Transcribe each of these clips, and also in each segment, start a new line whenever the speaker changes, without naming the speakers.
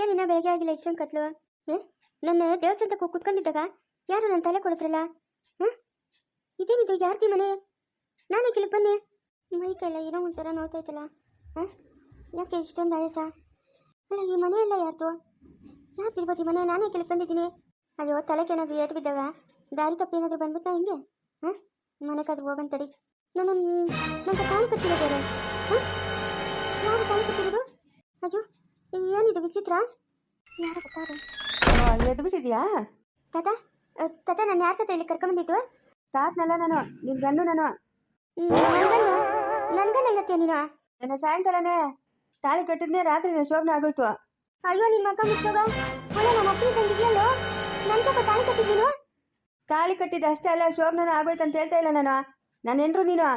ಏನಿನ್ನ ಬೆಳಗ್ಗೆ ಆಗಿಲ್ಲ, ಇಷ್ಟೊಂದು ಕತ್ಲು? ಹ್ಞೂ ನನ್ನ ದೇವಸ್ಥಾನಕ್ಕೆ ಕುತ್ಕೊಂಡಿದ್ದಾಗ ಯಾರು ನನ್ನ ತಲೆ ಕೊಡಿದ್ರಲ್ಲ ಹಾಂ ಇದೇನಿದು, ಯಾರ್ದಿ ಮನೆ? ನಾನೇ ಕೆಲ ಬನ್ನಿ. ಮೈ ಏನೋ ಒಂಥರ ನೋಡ್ತಾಯ್ತಲ್ಲ ಹಾಂ ಯಾಕೆ ಇಷ್ಟೊಂದು ಆಯಾಸ? ಅಲ್ಲ, ಈ ಮನೆ ಎಲ್ಲ ಯಾರ್ದು? ಯಾಕಿರ್ಬೋದು ಈ ಮನೆ? ನಾನೇ ಕೆಳಗೆ ಬಂದಿದ್ದೀನಿ. ಅಯ್ಯೋ ತಲೆಗೆ ಏನಾದರೂ ಏಟು ಬಿದ್ದಾಗ ದಾರಿ ತಪ್ಪು ಏನಾದರೂ ಬಂದ್ಬಿಟ್ಟ ಹಿಂಗೆ? ಹಾಂ ಮನೆಗಾದ್ರೂ ಹೋಗಂತಡಿ ನಾನು ನನ್ನ ಕಾಲು ಕಟ್ಟಿರೋದು ಹಾಂ ಯಾರು ಕಾಲು ಕಟ್ಟಿರೋದು? ಅಯ್ಯೋ ಏನಿದು ವಿಚಿತ್ರ? ಯಾರು ಗೊತ್ತಾರ
ಎದ್ದು ಬಿಟ್ಟಿದ್ಯಾ
ತಾತ ತಾತ ನಾನು ಯಾರ ತಾತ ಇಲ್ಲಿ ಕರ್ಕೊಂಬಂದಿದ್ದು
ತಾತ್ನಲ್ಲ ನಾನು ನಿನ್ ಗಂಡು ನಾನು.
ನನ್ಗನ್ನ ಹೆಂಗತ್ತೀಯ ನೀನು
ನನ್ನ ಸಾಯಂಕಾಲನೇ ತಾಳಿ ಕಟ್ಟಿದ್ನೇ ರಾತ್ರಿ ಶೋಭನೆ ಆಗೋಯ್ತು.
ಅಯ್ಯೋ ನಿನ್ ಮಗ ಮುಚ್ಚೋಗ. ಅಲ್ಲ ನಮ್ಮ ಅಪ್ಪನ ಬಂದಿದ್ಯಲ್ಲ ನನ್ ಸ್ವಲ್ಪ ತಾಳಿ ಕಟ್ಟಿದ್ದೀನು?
ತಾಳಿ ಕಟ್ಟಿದ ಅಷ್ಟೇ ಅಲ್ಲ ಶೋಭನ ಆಗೋಯ್ತು ಅಂತ ಹೇಳ್ತಾ ಇಲ್ಲ ನಾನು. ನನ್ನ ಹೆಂಡ್ರು ನೀನು.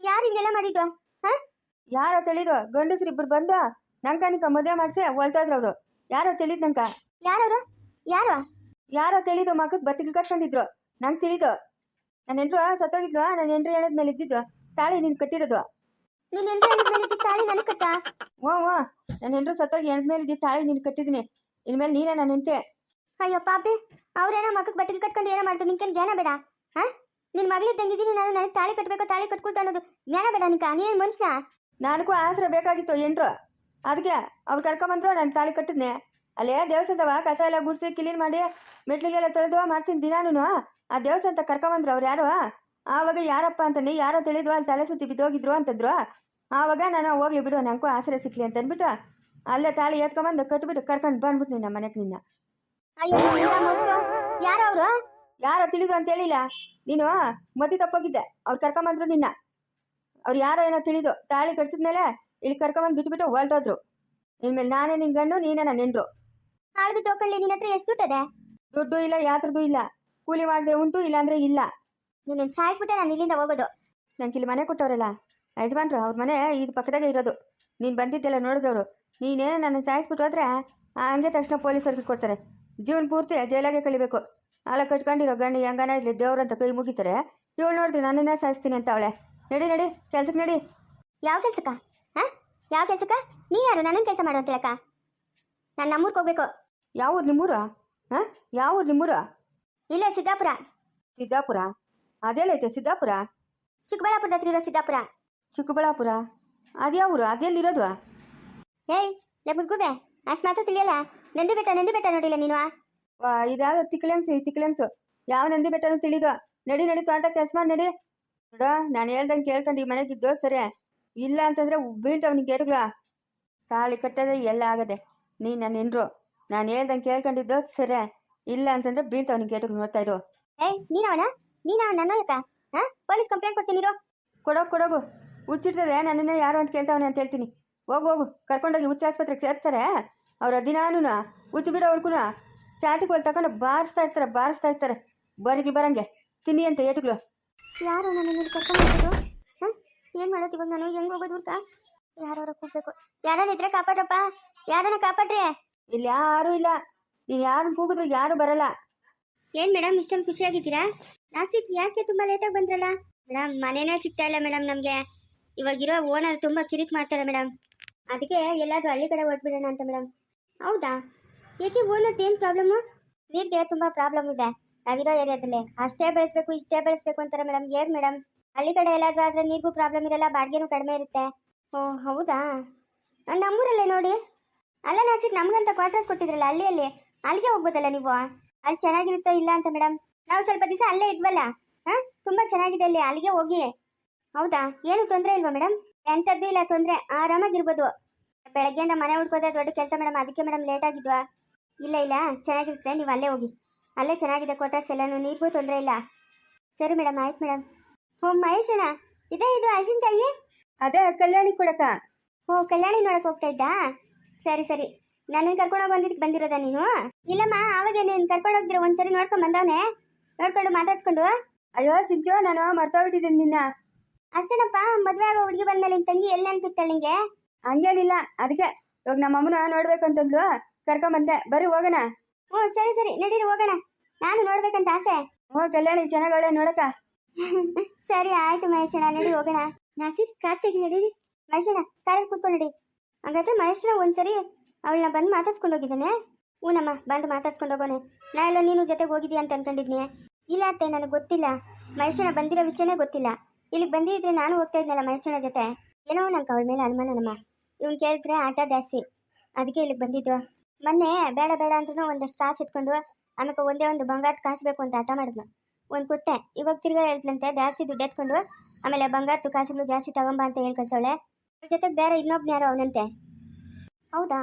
ಯಾರು ಹಿಂಗೆಲ್ಲ ಮಾಡಿದ್ದು ಹಾ?
ಯಾರೋ ತಿಳಿದು ಗಂಡಸ್ರು ಇಬ್ರು ಬಂದು ನಂಕನಿಕ ಮದುವೆ ಮಾಡಿಸಿ ಹೊಲ್ಟೋದ್ರು ಅವರು. ಯಾರೋ ತಿಳಿದ್ ನಂಕ
ಯಾರವರು? ಯಾರು?
ಯಾರೋ ತಿಳಿದು ಮಗಕ್ಕೆ ಬಟ್ಟಿಗೆ ಕಟ್ಕೊಂಡಿದ್ರು ನಂಗೆ ತಿಳಿದು. ನನ್ನ ಎಂಟ್ರು ಸತ್ತೋಗಿದ್ಲು ನನ್ನ ಎಂಟ್ರು ಹೇಳದ ಮೇಲೆ ಇದ್ದಿದ್ದು. ತಾಳಿ ನೀನು ಕಟ್ಟಿರೋದು.
ನೀನ್ ಹೇಳದ್ ಮೇಲೆ ತಾಳಿ ನನಗೆ ಕಟ್ಟ?
ಓ ಓ ನನ್ನ ಎಂಟ್ರು ಸತ್ತೋಗಿ ಎಣ್ದ ಮೇಲೆ ಇದ್ದಿದ್ದು ತಾಳಿ ನೀನು ಕಟ್ಟಿದ್ದೀನಿ ಇನ್ಮೇಲೆ ನೀನೇ ನನ್ನ ಹೆಂಡ್ತಿ.
ಅಯ್ಯೋ ಪಾಪಿ ಅವ್ರೇನೋ ಮಗಕ್ಕೆ ಬಟ್ಟಿಗೆ ಕಟ್ಕೊಂಡು ಏನೋ ಮಾಡ್ತಾರೆ ನಿನ್ಕೇನು ಜ್ಞಾನ ಬೇಡ ಹಾ? ನಿನ್ ಮಗಳು ತಂಗಿದ್ದೀನಿ ನಾನು ನನಗೆ ತಾಳಿ ಕಟ್ಟಬೇಕು ತಾಳಿ ಕಟ್ಕೊಳ್ತಾ ಅನ್ನೋದು ಜ್ಞಾನ ಬೇಡ ನಿನ್ಕ ನೀನ್ ಮನುಷ್ಯ?
ನನಗೂ ಆಸರೆ ಬೇಕಾಗಿತ್ತು ಎಂಟ್ರು ಅದಕ್ಕೆ ಅವ್ರು ಕರ್ಕೊಂಬಂದ್ರು ನಾನು ತಾಳಿ ಕಟ್ಟಿದ್ನೆ. ಅಲ್ಲೇ ದೇವಸ್ಥಾನದವ ಕಸ ಎಲ್ಲ ಗುಡಿಸಿ ಕ್ಲೀನ್ ಮಾಡಿ ಮೆಟ್ಲಿಗೆಲ್ಲ ತೊಳೆದು ಮಾಡ್ತೀನಿ ದಿನಾನು ಆ ದೇವಸ್ಥಾನ ಕರ್ಕೊಂಬಂದ್ರು ಅವ್ರು ಯಾರು? ಆವಾಗ ಯಾರಪ್ಪ ಅಂತಂದು ಯಾರೋ ತಿಳಿದ್ವ ಅಲ್ಲಿ ತಲೆ ಸುತ್ತಿ ಬಿದ್ದೋಗಿದ್ರು ಅಂತಂದ್ರು. ಆವಾಗ ನಾನು ಹೋಗ್ಲಿ ಬಿಡು ನನಗೂ ಆಸರೆ ಸಿಕ್ಲಿ ಅಂತ ಅಂದ್ಬಿಟ್ಟು ಅಲ್ಲೇ ತಾಳಿ ಎತ್ಕೊಂಬಂದು ಕಟ್ಬಿಟ್ಟು ಕರ್ಕೊಂಡು ಬಂದ್ಬಿಟ್ಟು ನಿನ್ನ ಮನೆಗೆ ನಿನ್ನ.
ಅಯ್ಯೋ ಯಾರು ಅವರು?
ಯಾರೋ ತಿಳಿದು ಅಂತ ಹೇಳಿಲ್ಲ. ನೀನು ಮತಿ ತಪ್ಪೋಗಿದ್ದೆ. ಅವ್ರು ಕರ್ಕೊಂಬಂದ್ರು ನಿನ್ನ. ಅವ್ರು ಯಾರೋ ಏನೋ ತಿಳಿದು ತಾಳಿ ಕಟ್ಸಿದ್ಮೇಲೆ ಇಲ್ಲಿ ಕರ್ಕೊಂಬಂದು ಬಿಟ್ಬಿಟ್ಟು ಹೊರಟೋದ್ರು ಇನ್ಮೇಲೆ ನಾನೇ ನಿನ್ ಗಂಡು ನೀನೇ ನನ್ನ ಹೆಂಡ್ರು.
ಹಾಳ್ದು ತಗೊಳ್ಳಿ ನಿನ್ನ ಹತ್ರ ಎಷ್ಟು ದುಡ್ಡದೆ
ದುಡ್ಡು ಇಲ್ಲ ಯಾತ್ರದ್ದು ಇಲ್ಲ. ಕೂಲಿ ಮಾಡಿದ್ರೆ ಉಂಟು ಇಲ್ಲಾಂದ್ರೆ ಇಲ್ಲ.
ನಿನ್ನ ಸಾಯಿಸ್ಬಿಟ್ಟೆ ನಾನು ಇಲ್ಲಿಂದ ಹೋಗೋದು.
ನಂಗೆ ಇಲ್ಲಿ ಮನೆ ಕೊಟ್ಟವರಲ್ಲ. ಯಜಮಾನ್ರು ಅವ್ರ ಮನೆ ಇದು ಪಕ್ಕದಾಗೆ ಇರೋದು. ನೀನು ಬಂದಿದ್ದೆಲ್ಲ ನೋಡಿದವರು. ನೀನೇನೋ ನನ್ನ ಸಾಯಿಸ್ಬಿಟ್ಟು ಹೋದ್ರೆ ಹಂಗೆ ತಕ್ಷಣ ಪೊಲೀಸರು ಕೊಡ್ತಾರೆ. ಜೀವನ ಪೂರ್ತಿ ಜೈಲಾಗೆ ಕಳಿಬೇಕು. ಅಲ್ಲ ಕಟ್ಕೊಂಡಿರೋ ಗಂಡು ಹೆಂಗನ ಇರಲಿ ದೇವ್ರಂತ ಕೈ ಮುಗಿತಾರೆ. ಇವಳು ನೋಡಿದ್ರೆ ನನ್ನನ್ನೇ ಸಾಯಿಸ್ತೀನಿ ಅಂತ ಅವಳೆ. ನಡಿ ನಡಿ ಕೆಲ್ಸಕ್ಕೆ ನಡಿ.
ಯಾವ ಕೆಲ್ಸಕ್ಕ? ಯಾವ ಕೆಲ್ಸಕ್ಕ? ನೀ ಯಾರು? ನನ್ನ ಕೆಲಸ ಮಾಡೋ ಅಂತ ಹೇಳಕ್ಕ? ನಾನು ನಮ್ಮೂರ್ಗೆ ಹೋಗ್ಬೇಕು.
ಯಾವ ಊರು ನಿಮ್ಮೂರು? ಹಾಂ? ಯಾವ ಊರು ನಿಮ್ಮೂರು?
ಇಲ್ಲ ಸಿದ್ದಾಪುರ.
ಸಿದ್ದಾಪುರ? ಅದೆಲ್ಲೈತೆ ಸಿದ್ದಾಪುರ?
ಚಿಕ್ಕಬಳ್ಳಾಪುರದ ಹತ್ರ ಇರೋ ಸಿದ್ದಾಪುರ.
ಚಿಕ್ಕಬಳ್ಳಾಪುರ? ಅದ್ಯಾವ ಊರು? ಅದೆಲ್ಲಿರೋದು
ಏಯ್ ಗುಬೆ ಅಷ್ಟು ಮಾತ್ರ ತಿಳಿಯಲ್ಲ? ನಂದಿ ಬೆಟ್ಟ ನಂದಿ ಬೆಟ್ಟ ನೋಡಿಲ್ಲ ನೀನು?
ವಾ ಇದ್ಯಾವ್ದು ತಿಕ್ಲೆಂಗ್ಸು ಈ ತಿಕ್ಲೆಂಗ್ಸು ಯಾವ ನಂದಿ ಬೆಟ್ಟನೂ ತಿಳಿದು. ನಡಿ ನಡಿ ತೋಟ ಕೆಲಸ ಮಾಡಿ ನಡಿ. ನೋಡ ನಾನು ಹೇಳ್ದಂಗೆ ಕೇಳ್ಕೊಂಡು ಈ ಮನೆಗೆ ಸರಿ. ಇಲ್ಲ ಅಂತಂದ್ರೆ ಬೀಳ್ತವನಿಗೆ ನಿಂಗೆ ಗೇಟ್ಗಳ ತಾಳಿ ಕಟ್ಟದೆ ಎಲ್ಲ ಆಗದೆ. ನೀ ನನ್ನ ಹೆಂಡ್ರು. ನಾನು ಹೇಳ್ದಂಗೆ ಕೇಳ್ಕೊಂಡಿದ್ದು ಸರಿ. ಇಲ್ಲ ಅಂತಂದ್ರೆ ಬೀಳ್ತವನಿಗೆ ಗೇಟ್ಗಳು ನೋಡ್ತಾ ಇರು.
ಏಯ್ ನೀನವನ? ನೀನವ ನನ್ನ ಯಾಕ ಹಾ? ಪೊಲೀಸ್ ಕಂಪ್ಲೇಂಟ್ ಕೊಡ್ತೀನಿ ಇರೋ.
ಕೊಡೋಗು ಕೊಡೋಗು. ಹುಚ್ಚಿರ್ತದೆ ನನ್ನನ್ನು ಯಾರು ಅಂತ ಕೇಳ್ತಾವನೆ ಅಂತ ಹೇಳ್ತೀನಿ. ಹೋಗು ಹೋಗು. ಕರ್ಕೊಂಡೋಗಿ ಹುಚ್ಚ ಆಸ್ಪತ್ರೆಗೆ ಸೇರ್ತಾರೆ ಅವ್ರ ದಿನಾನು ಹುಚ್ಚು ಬಿಡೋವರ್ಗು ಚಾಟಿಗಳು ತಗೊಂಡು ಬಾರಿಸ್ತಾ ಇರ್ತಾರೆ ಬಾರಿಸ್ತಾ ಇರ್ತಾರೆ. ಬರಿಗ್ಲು ಬರಂಗೆ. ತಿನ್ನಿ ಅಂತ ಏಟುಗಳು.
ಯಾರು ನನ್ನ ಕರ್ಕೊಂಡು ಏನು ಮಾಡೋದು ಇವಾಗ ನಾನು? ಹೆಂಗ್ ಹೋಗೋದು ಊರ್ಕ? ಯಾರವ್ರ ಕೂಗ್ಬೇಕು? ಯಾರನ್ನ ಇದ್ರೆ ಕಾಪಾಡ್ರಪ್ಪ. ಯಾರನ್ನ ಕಾಪಾಡ್ರಿ?
ಇಲ್ಲಿ ಯಾರೂ ಇಲ್ಲ. ನೀನು ಯಾರು ಕೂಗಿದ್ರು ಯಾರು ಬರಲ್ಲ.
ಏನ್ ಮೇಡಮ್ ಇಷ್ಟೊಂದು ಖುಷಿಯಾಗಿದ್ದೀರಾ? ನಾಸಿಕ್ ಯಾಕೆ ತುಂಬಾ ಲೇಟಾಗಿ ಬಂದ್ರಲ್ಲ? ಮೇಡಮ್ ಮನೆನೇ ಸಿಗ್ತಾ ಇಲ್ಲ ಮೇಡಮ್ ನಮಗೆ. ಇವಾಗಿರೋ ಓನರ್ ತುಂಬಾ ಕಿರಿಕ್ ಮಾಡ್ತಾರೆ ಮೇಡಮ್. ಅದಕ್ಕೆ ಎಲ್ಲಾದ್ರೂ ಹಳ್ಳಿ ಕಡೆ ಹೊಟ್ಬಿಡೋಣ ಅಂತ ಮೇಡಮ್. ಹೌದಾ? ಏಕೆ ಓನರ್ ಏನು ಪ್ರಾಬ್ಲಮ್ಮು ನೀರಿಗೆ ತುಂಬಾ ಪ್ರಾಬ್ಲಮ್ ಇದೆ. ನಾವಿರೋ ಏರಿಯಾದಲ್ಲಿ. ಅಷ್ಟೇ ಬೆಳೆಸ್ಬೇಕು ಇಷ್ಟೇ ಬೆಳೆಸ್ಬೇಕು ಅಂತಾರೆ ಮೇಡಮ್. ಏನ್ ಮೇಡಮ್? ಹಳ್ಳಿ ಕಡೆ ಎಲ್ಲಾದ್ರೂ ಆದ್ರೆ ನೀರಿಗೂ ಪ್ರಾಬ್ಲಮ್ ಇರಲ್ಲ, ಬಾಡಿಗೆನೂ ಕಡಿಮೆ ಇರುತ್ತೆ. ಓ, ಹೌದಾ? ನಮ್ಮೂರಲ್ಲೇ ನೋಡಿ. ಅಲ್ಲ ನಾಸಿಕ್ ನಮ್ಗಂತ ಕ್ವಾರ್ಟರ್ಸ್ ಕೊಟ್ಟಿದ್ರಲ್ಲ ಹಳ್ಳಿಯಲ್ಲಿ? ಅಲ್ಲಿಗೆ ಹೋಗ್ಬೋದಲ್ಲ ನೀವು? ಅಲ್ಲಿ ಚೆನ್ನಾಗಿರುತ್ತೋ ಇಲ್ಲ ಅಂತ ಮೇಡಮ್ ನಾವು ಸ್ವಲ್ಪ ದಿವಸ ಅಲ್ಲೇ ಇದ್ವಲ್ಲ? ಹಾ? ತುಂಬಾ ಚೆನ್ನಾಗಿದೆ ಅಲ್ಲಿ, ಅಲ್ಲಿಗೆ ಹೋಗಿ. ಹೌದಾ? ಏನು ತೊಂದರೆ ಇಲ್ವಾ ಮೇಡಮ್ ಎಂಥದ್ದು ಇಲ್ಲ, ತೊಂದರೆ. ಆರಾಮಾಗಿರ್ಬೋದು. ಬೆಳಗ್ಗೆಯಿಂದ ಮನೆ ಹುಡ್ಕೋದೇ ದೊಡ್ಡ ಕೆಲಸ ಮೇಡಮ್ ಅದಕ್ಕೆ ಮೇಡಮ್ ಲೇಟ್ ಆಗಿದ್ವಾ? ಇಲ್ಲ ಇಲ್ಲ. ಚೆನ್ನಾಗಿರುತ್ತೆ, ನೀವು ಅಲ್ಲೇ ಹೋಗಿ. ಅಲ್ಲೇ ಚೆನ್ನಾಗಿದೆ ಕ್ವಾರ್ಟರ್ಸ್ ಎಲ್ಲಾನು ನೀರಿಗೂ ತೊಂದರೆ ಇಲ್ಲ. ಸರಿ ಮೇಡಮ್ ಆಯ್ತು ಮೇಡಮ್ ಓ ಮಹೇಶಣ್ಣ ಇದೇ ಇದು ಅಜಿಂತಾಯಿ
ಅದೇ ಕಲ್ಯಾಣಿ ಕೊಡಕ.
ಓ ಕಲ್ಯಾಣಿ ನೋಡಕ್ ಹೋಗ್ತಾ ಇದ್ದಾ? ಸರಿ ಸರಿ. ನನ್ನ ಕರ್ಕೊಂಡೋಗಿ ಬಂದಿದ್ದಕ್ಕೆ ಬಂದಿರೋದ ನೀನು? ಇಲ್ಲಮ್ಮ ಅವಾಗ ನೀನು ಕರ್ಕೊಂಡು ಹೋಗ್ದಿರ ಒಂದ್ಸರಿ ನೋಡ್ಕೊಂಡ್ ಬಂದವನೆ. ನೋಡ್ಕೊಂಡು ಮಾತಾಡ್ಸ್ಕೊಂಡು.
ಅಯ್ಯೋ ಚಿಂಚು ನಾನು ಮರ್ತೋಗ್ಬಿಟ್ಟಿದ್ದೀನಿ ನಿನ್ನ.
ಅಷ್ಟೇನಪ್ಪ ಮದ್ವೆ ಆಗೋ ಹುಡುಗಿ ಬಂದ್ಮೇಲೆ ನಿನ್ ತಂಗಿ ಎಲ್ಲಿ ನೆನ್ಪಿತ್ತಾಳೆ ನಿಂಗೆ?
ಹಂಗೇನಿಲ್ಲ ಅದಕ್ಕೆ ಇವಾಗ ನಮ್ಮ ಅಮ್ಮನ ನೋಡ್ಬೇಕು ಅಂತಂದ್ಲು. ಕರ್ಕೊಂಬಂದೆ ಬರಿ ಹೋಗೋಣ.
ಹ್ಞೂ ಸರಿ ಸರಿ. ನಡೀರಿ ಹೋಗೋಣ. ನಾನು ನೋಡ್ಬೇಕಂತ ಆಸೆ.
ಹ್ಞೂ ಕಲ್ಯಾಣಿ ಚೆನ್ನಾಗವಳೆ ನೋಡಕ
ಸರಿ, ಆಯ್ತು ಮಹೇಶಣ ನಡಿ ಹೋಗೋಣ. ನಾಸಿರ್ ಕಾರ್ತಿಕ್ ನಡಿ. ಮಹೇಶಣ ಕಾರಲ್ಲಿ ಕೂತ್ಕೊಂಡು ನಡಿ. ಹಂಗಾದ್ರೆ ಮಹೇಶಣ್ಣ ಒಂದ್ಸರಿ ಅವಳನ್ನ ಬಂದು ಮಾತಾಡ್ಸ್ಕೊಂಡು ಹೋಗಿದ್ದಾನೆ. ಹ್ಞೂನಮ್ಮ ಬಂದು ಮಾತಾಡ್ಸ್ಕೊಂಡು ಹೋಗೋಣ. ನಾ ಎಲ್ಲ ನೀನು ಜೊತೆಗೆ ಹೋಗಿದ್ಯಾ ಅಂತ ಅನ್ಕೊಂಡಿದ್ನಿ. ಇಲ್ಲ ಅತ್ತೆ, ನನಗೆ ಗೊತ್ತಿಲ್ಲ. ಮಹೇಶಣ ಬಂದಿರೋ ವಿಷಯನೇ ಗೊತ್ತಿಲ್ಲ. ಇಲ್ಲಿಗೆ ಬಂದಿದ್ರೆ ನಾನು ಹೋಗ್ತಾ ಇದ್ನಲ್ಲ ಮಹೇಶಣ ಜೊತೆ. ಏನೋ ನಂಗೆ ಅವಳ ಮೇಲೆ ಅನುಮಾನನಮ್ಮ. ಇವ್ನು ಕೇಳಿದ್ರೆ ಆಟ ಜಾಸ್ತಿ. ಅದಕ್ಕೆ ಇಲ್ಲಿಗೆ ಬಂದಿದ್ದು. ಮೊನ್ನೆ ಬೇಡ ಬೇಡ ಅಂದ್ರೂ ಒಂದಷ್ಟು ಕಾಸು ಇಟ್ಕೊಂಡು ಆಮೇಲೆ ಒಂದೇ ಒಂದು ಬಂಗಾರದ ಕಾಸು ಬೇಕು ಅಂತ ಆಟ ಮಾಡಿದ್ನು ಒಂದು ಕೊಟ್ಟೆ. ಇವಾಗ ತಿರ್ಗಾ ಹೇಳ್ತಂತೆ ಜಾಸ್ತಿ ದುಡ್ಡು ಎತ್ಕೊಂಡು, ಆಮೇಲೆ ಬಂಗಾರ ಕಾಸುಗಳು ಜಾಸ್ತಿ ತಗೊಂಬ ಅಂತ ಹೇಳಿ ಕಳ್ಸೋಳೆ. ಅವ್ರ ಜೊತೆಗೆ ಬೇರೆ ಇನ್ನೊಬ್ನ ಯಾರೋ ಅವನಂತೆ. ಹೌದಾ?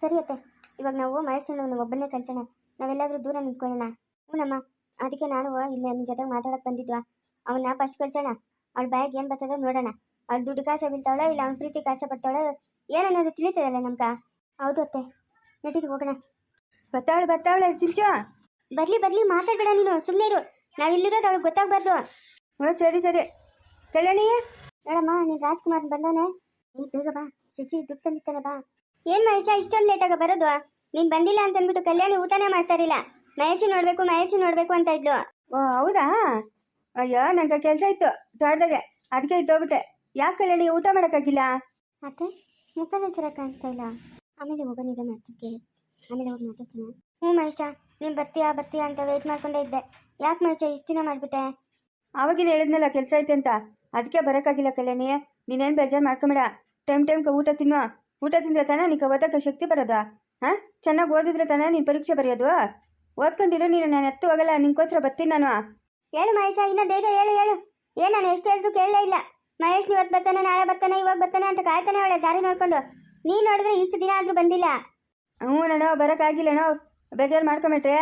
ಸರಿ ಅತ್ತೆ, ಇವಾಗ ನಾವು ಮಹೇಶ್ವರನ ಒಬ್ಬನೇ ಕಳ್ಸೋಣ. ನಾವೆಲ್ಲಾದರೂ ದೂರ ನಿಂತ್ಕೊಳ್ಳೋಣ. ಹ್ಞೂನಮ್ಮ ಅದಕ್ಕೆ ನಾನು ಇಲ್ಲಿ ನಿಮ್ಮ ಜೊತೆಗೆ ಮಾತಾಡಕ್ಕೆ ಬಂದಿದ್ವಾ? ಅವನ್ನ ಫಸ್ಟ್ ಕಳ್ಸೋಣ. ಅವ್ಳ ಬ್ಯಾಗ್ ಏನು ಬರ್ತದೋ ನೋಡೋಣ. ಅವ್ಳು ದುಡ್ಡು ಕಾಸೆ ಬೀಳ್ತಾವಳ ಇಲ್ಲ ಅವ್ನ ಪ್ರೀತಿ ಕಾಸೆ ಪಡ್ತಾವಳ ಏನನ್ನೋದು ತಿಳಿತದಲ್ಲ ನಮ್ಗೆ? ಹೌದು ಅತ್ತೆ ನೆಟ್ಟಿಗೆ ಹೋಗೋಣ.
ಬರ್ತಾವಳೆ ಬರ್ತಾವಳೆ ಸಿಂಚು!
ಬರ್ಲಿ ಬರ್ಲಿ ಮಾತಾಡ್ಬೇಡ ನೀನು. ಸುಮ್ಮನೆ ಇರು. ನಾವಿಲ್ಲಿರೋದು ಅವಳಿಗೆ ಗೊತ್ತಾಗ್ಬಾರ್ದು.
ಹ್ಞೂ ಸರಿ ಸರಿ. ಕಲ್ಯಾಣಿ?
ನೋಡಮ್ಮ ನೀನು ರಾಜ್ಕುಮಾರ್ ಬಂದವನೆ ನೀ ಬೇಗ ಬಾ. ಶಿಶಿ ದುಡ್ಡು ತಂದಿತ್ತಾನೆ ಬಾ. ಏನ್ ಮಹೇಶ ಇಷ್ಟೊಂದು ಲೇಟಾಗ ಬರೋದು? ನೀನ್ ಬಂದಿಲ್ಲ ಅಂತ ಅಂದ್ಬಿಟ್ಟು ಕಲ್ಯಾಣಿ ಊಟನೇ ಮಾಡ್ತಾರಿಲ್ಲ ಮಹೇಶಿ ನೋಡ್ಬೇಕು ಮಹೇಶಿ ನೋಡ್ಬೇಕು ಅಂತ ಇದ್ಲು.
ಓ ಹೌದಾ? ಅಯ್ಯೋ ನಂಗೆ ಕೆಲಸ ಇತ್ತು. ತೋಟದಾಗೆ ಅದಕ್ಕೆ ಇದ್ದೋಗ್ಬಿಟ್ಟೆ. ಯಾಕೆ ಕಲ್ಯಾಣಿ ಊಟ ಮಾಡೋಕ್ಕಾಗಿಲ್ಲ?
ಮತ್ತೆ? ಮುಖದ ಸರ ಕಾಣಿಸ್ತಾ ಇಲ್ಲ. ಆಮೇಲೆ ಹೋಗೋನಿರ ಮಾತಾಡ್ತೀನಿ ಆಮೇಲೆ ಹೋಗಿ ಮಾತಾಡ್ತೀನಿ. ಹ್ಞೂ ಮಹೇಶ. ನೀನು ಬರ್ತೀಯಾ ಬರ್ತೀಯಾ ಅಂತ ವೆಯ್ಟ್ ಮಾಡ್ಕೊಂಡೇ ಇದ್ದೆ. ಯಾಕೆ ಮನುಷ್ಯ ಇಷ್ಟು ದಿನ ಮಾಡಿಬಿಟ್ಟೆ?
ಆವಾಗಿನ ಹೇಳಿದ್ನಲ್ಲ ಕೆಲಸ ಐತೆ ಅಂತ. ಅದಕ್ಕೆ ಬರೋಕ್ಕಾಗಿಲ್ಲ ಕಲ್ಯಾಣಿ. ನೀನೇನು ಬೇಜಾರು ಮಾಡ್ಕೊಂಬೇಡ. ಟೈಮ್ ಟೈಮ್ಗೆ ಊಟ ತಿನ್ನು ಊಟ ತಿಂದ್ರೆ ತಾನೇ ನಿಂಗೆ ಓದೋಕ್ಕೆ ಶಕ್ತಿ ಬರೋದಾ. ಹಾಂ? ಚೆನ್ನಾಗಿ ಓದಿದ್ರೆ ತಾನೇ ನೀನು ಪರೀಕ್ಷೆ ಬರೆಯೋದು. ಓದ್ಕೊಂಡಿರೋ ನೀನು ನಾನು ಎತ್ತು ಹೋಗಲ್ಲ. ನಿನ್ಗೋಸ್ಕರ ಬರ್ತೀನಿ ನಾನು.
ಹೇಳು ಮಹೇಶ ಇನ್ನ ಬೇಗ ಹೇಳು ಹೇಳು. ಏನ್ ನಾನು ಎಷ್ಟು ಹೇಳಿದ್ರು ಕೇಳಲೇ ಇಲ್ಲ. ಮಹೇಶ್ ಇವತ್ತು ಬರ್ತಾನೆ ನಾಳೆ ಬರ್ತಾನೆ ಇವಾಗ ಬರ್ತಾನೆ ಅಂತ ಕಾಯ್ತಾನೆ ಅವಳೆ ದಾರಿ ನೋಡ್ಕೊಂಡು. ನೀನು ನೋಡಿದ್ರೆ ಇಷ್ಟು ದಿನ ಆದರೂ ಬಂದಿಲ್ಲ.
ಹ್ಞೂ ನಾನು ಬರೋಕ್ಕಾಗಿಲ್ಲನೋ ಬೇಜಾರು ಮಾಡ್ಕೊಂಬಿಟ್ರೆ?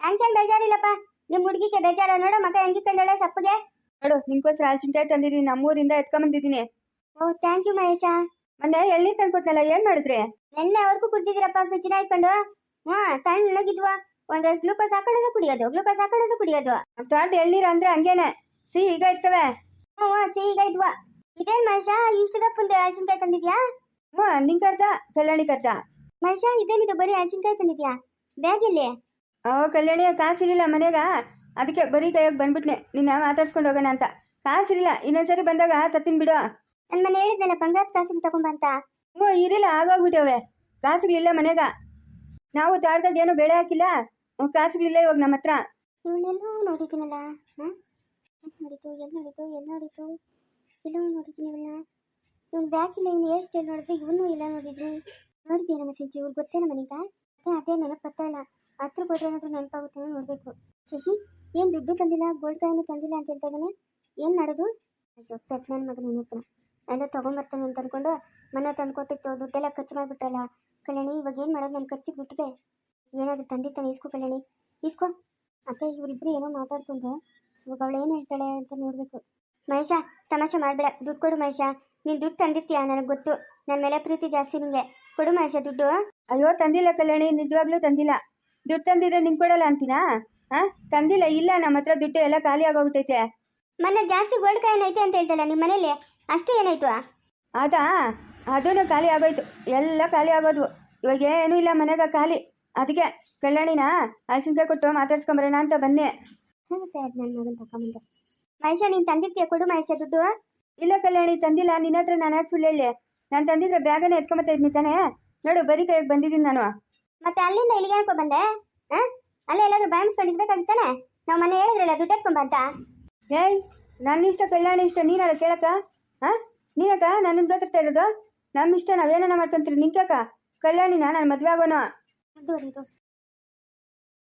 ಹಂಗೇನ್ ಬೇಜಾರಿಲ್ಲಪ್ಪ. ನಿಮ್ ಹುಡುಗಿಗೆ ಬೇಜಾರ ನೋಡು ಮಗ ಹೆಂಗಿಕೊಂಡಳೆ ಸಪ್ಪಗೆ?
ನೋಡು ನಿನ್ಗೋಸ್ಕರ ಚಿಂತೆ ತಂದಿದ್ದೀನಿ ನಮ್ಮೂರಿಂದ ಎತ್ಕೊಂಬಂದಿದ್ದೀನಿ.
Oh thank you Mahesh.
ಮೊನ್ನೆ ಎಳ್ನೀರು ತಂದ್ಕೊಟ್ನಲ್ಲ ಏನು ಮಾಡಿದ್ರಿ?
ಅವ್ರಿಗೂ ಕುಡ್ದಿದ್ದೀರಪ್ಪ ಫ್ರಿಜ್ನ ಇಟ್ಕೊಂಡು. ಹ್ಞೂ ತಣ್ಣಗಿದ್ವ. ಒಂದಷ್ಟು ಗ್ಲೂಕೋಸ್ ಹಾಕೊಳ್ಳೋದು ಕುಡಿಯೋದು ಗ್ಲೂಕೋಸ್ ಹಾಕೊಳ್ಳೋದು ಕುಡಿಯೋದು.
ತೋಟ ಎಳ್ನೀರು ಅಂದ್ರೆ ಹಂಗೇನೆ. ಸಿಹಿ ಈಗ ಇರ್ತವೆ.
ಹ್ಞೂ ಈಗ ಇದ್ವ. ಇದೇನ್ ಮಹೇಶ ಇಷ್ಟು ದಪ್ಪಂದು ಹಳಸಿನ್ಕಾಯಿ ತಂದಿದ್ಯಾ?
ಹ್ಞೂ ನಿಂಗೆ ಅರ್ಧ ಕಲ್ಯಾಣಿಗೆ ಅರ್ಧ.
ಮಹೇಶ ಇದೇನಿದು ಬರೀ ಹಳಸಿನ್ಕಾಯಿ ತಂದಿದ್ಯಾ? ಬ್ಯಾಗ್ ಎಲ್ಲಿ
ಓ ಕಲ್ಯಾಣಿ ಕಾಸಿರಲಿಲ್ಲ ಮನೆಗ ಅದಕ್ಕೆ ಬರೀ ಕೈಯಾಗ ಬಂದ್ಬಿಟ್ನೆ. ನಿನ್ನ ಮಾತಾಡ್ಸ್ಕೊಂಡು ಹೋಗೋಣ ಅಂತ. ಕಾಸಿರಲಿಲ್ಲ ಇನ್ನೊಂದ್ಸರಿ ಬಂದಾಗ ತತ್ತಿನ ಬಿಡು.
ನನ್ನ ಮನೆ ಹೇಳಿದ್ನಲ್ಲ ಬಂಗಾರದ ಕಾಸಿನ ತಗೊಂಬಂತ ಓ
ಹ್ಞೂ ಇರಿಲ್ಲ ಆಗೋಗ್ಬಿಟ್ಟವೆ ಕಾಸುಗಳಿಲ್ಲ ಮನೆಗ ನಾವು ತಾಡ್ದಾಗ ಏನು ಬೆಳೆ ಹಾಕಿಲ್ಲ. ಕಾಸುಗಳಿಲ್ಲ ಇವಾಗ ನಮ್ಮ ಹತ್ರ
ಇವನ್ನೆಲ್ಲೋ ನೋಡಿದ್ದೀನಲ್ಲ ಹಾಂ? ನೋಡಿತು ಎಲ್ಲಿ ನೋಡಿತು ಎಲ್ಲಿ ನೋಡಿತು ಎಲ್ಲೋ ನೋಡಿದ್ದೀನಿ ಇವನ್ನ. ಇವ್ನು ಬ್ಯಾಕ್ ಇಲ್ಲ ಇವ್ನು ಹೇರ್ ಸ್ಟೈಲ್ ನೋಡಿದ್ರೆ ಇವನು ಇಲ್ಲ ನೋಡಿದ್ರಿ ನೋಡಿದ್ದೀನಿ ನಮ್ಮ ಸಿಂಚಿ? ಇವ್ರು ಗೊತ್ತೇನ ಮನೀಗ ಅದೇ ಅದೇ ನೆನಪು ಇಲ್ಲ ಹತ್ರ ಹೋದ್ರೆ ಏನಾದರೂ ನೆನಪಾಗುತ್ತೆ ನೋಡಬೇಕು. ಶಶಿ, ಏನು ದುಡ್ಡು ತಂದಿಲ್ಲ ಗೋಲ್ಡ್ ಕಾಯಿನೂ ತಂದಿಲ್ಲ ಅಂತ ಹೇಳ್ತಾ ಇದ್ದಾನೆ. ಏನು ಮಾಡೋದು? ಅಯ್ಯೋ ಪೆಟ್ ನನ್ನ ಮಗನ ನೆನಪು. ಎಲ್ಲ ತೊಗೊಂಬರ್ತಾನೆ ಅಂತ ಅನ್ಕೊಂಡು ಮನೆ ತಂದು ಕೊಟ್ಟಿತ್ತು ದುಡ್ಡೆಲ್ಲ ಖರ್ಚು ಮಾಡಿಬಿಟ್ಟಲ್ಲ ಕಲ್ಯಾಣಿ, ಇವಾಗ ಏನು ಮಾಡೋದು? ನನ್ನ ಖರ್ಚಿಗೆ ಬಿಟ್ಟಿದೆ. ಏನಾದರೂ ತಂದಿತ್ತಾನೆ ಇಸ್ಕೋ ಕಲ್ಯಾಣಿ. ಇಸ್ಕೋ ಮತ್ತೆ ಇವ್ರಿಬ್ರು ಏನೋ ಮಾತಾಡ್ಕೊಂಡು ಇವಾಗ ಅವಳು ಏನು ಹೇಳ್ತಾಳೆ ಅಂತ ನೋಡಬೇಕು. ಮಹೇಶ, ತಮಾಷೆ ಮಾಡಬೇಡ. ದುಡ್ಡು ಕೊಡು ಮಹೇಶ. ನೀನು ದುಡ್ಡು ತಂದಿರ್ತೀಯ? ನನಗೆ ಗೊತ್ತು. ನನ್ನ ಮೇಲೆ ಪ್ರೀತಿ ಜಾಸ್ತಿ ನಿಂಗೆ. ಕೊಡು ಮಹೇಶ ದುಡ್ಡು.
ಅಯ್ಯೋ ತಂದಿಲ್ಲ ಕಲ್ಯಾಣಿ. ನಿಜವಾಗ್ಲೂ ತಂದಿಲ್ಲ. ದುಡ್ಡು ತಂದಿದ್ರೆ ನಿಂಗೆ ಕೊಡಲ್ಲ ಅಂತೀನಾ? ಹಾಂ? ತಂದಿಲ್ಲ ಇಲ್ಲ. ನಮ್ಮ ಹತ್ರ ದುಡ್ಡು ಎಲ್ಲ ಖಾಲಿ ಆಗೋಗ್ಬಿಟ್ಟೈತೆ.
ಮೊನ್ನೆ ಜಾಸ್ತಿ ಗೋಲ್ಡ್ ಕಾಯಿನ್ ಐತೆ ಅಂತ ಹೇಳ್ತಲ್ಲ ನಿಮ್ಮ ಮನೇಲಿ? ಅಷ್ಟು ಏನಾಯ್ತು?
ಅದಾ? ಅದೂ ಖಾಲಿ ಆಗೋಯ್ತು. ಎಲ್ಲ ಖಾಲಿ ಆಗೋದ್ವು. ಇವಾಗ ಏನೂ ಇಲ್ಲ ಮನೆಗ ಖಾಲಿ. ಅದಕ್ಕೆ ಕಲ್ಯಾಣಿನ ಅಳ್ಸಿನ್ಕಾಯಿ ಕೊಟ್ಟು ಮಾತಾಡ್ಸ್ಕೊಂಬರೋಣ ಅಂತ ಬನ್ನಿ
ನನ್ನ ಮಗನ ಮಹೇಶ ನೀನು ತಂದಿರ್ತೀಯ? ಕೊಡು ಮಹೇಶ ದುಡ್ಡು.
ಇಲ್ಲ ಕಲ್ಯಾಣಿ ತಂದಿಲ್ಲ. ನಿನ್ನ ಹತ್ರ ನಾನು ಯಾಕೆ ಸುಳ್ಳು ಹೇಳಿ? ನಾನು ತಂದಿದ್ರೆ ಬ್ಯಾಗನೇ ಎತ್ಕೊಂಬತ್ತ ಇದ್ನಿ ತಾನೇ ನೋಡು ಬರೀ ಕೈಗೆ ಬಂದಿದ್ದೀನಿ ನಾನು.
ಮತ್ತೆ ಅಲ್ಲಿಂದ ಇಲ್ಲಿಗೆ ಯಾಕೋ ಬಂದೆ ಹಾಂ? ಅಲ್ಲೇ ಎಲ್ಲಾದ್ರೂ ಬಾಯಿಸ್ಕೊಂಡಿರ್ಬೇಕಾಗಿತ್ತಾನೆ ನಾವು ಮನೆ ಹೇಳಿದ್ರಲ್ಲ ದುಡ್ಡು ಎತ್ಕೊಂಬಂತ ಅಂತ.
ಏಯ್ ನನ್ನ ಇಷ್ಟ ಕಲ್ಯಾಣಿ ಇಷ್ಟ ನೀನಲ್ಲ ಕೇಳಕ್ಕ? ಹಾಂ? ನೀನಕ್ಕ? ನನ್ನ ಗೊತ್ತಿರ್ತಾ ಇರೋದು? ನಮ್ಮ ಇಷ್ಟ ನಾವೇನ ಮಾಡ್ಕೊಂತೀರಿ ನಿಂಕ್ಯಾಕ ಕಲ್ಯಾಣಿನ ನಾನು ಮದುವೆ ಆಗೋನು
ಮುಂದುವರಿದು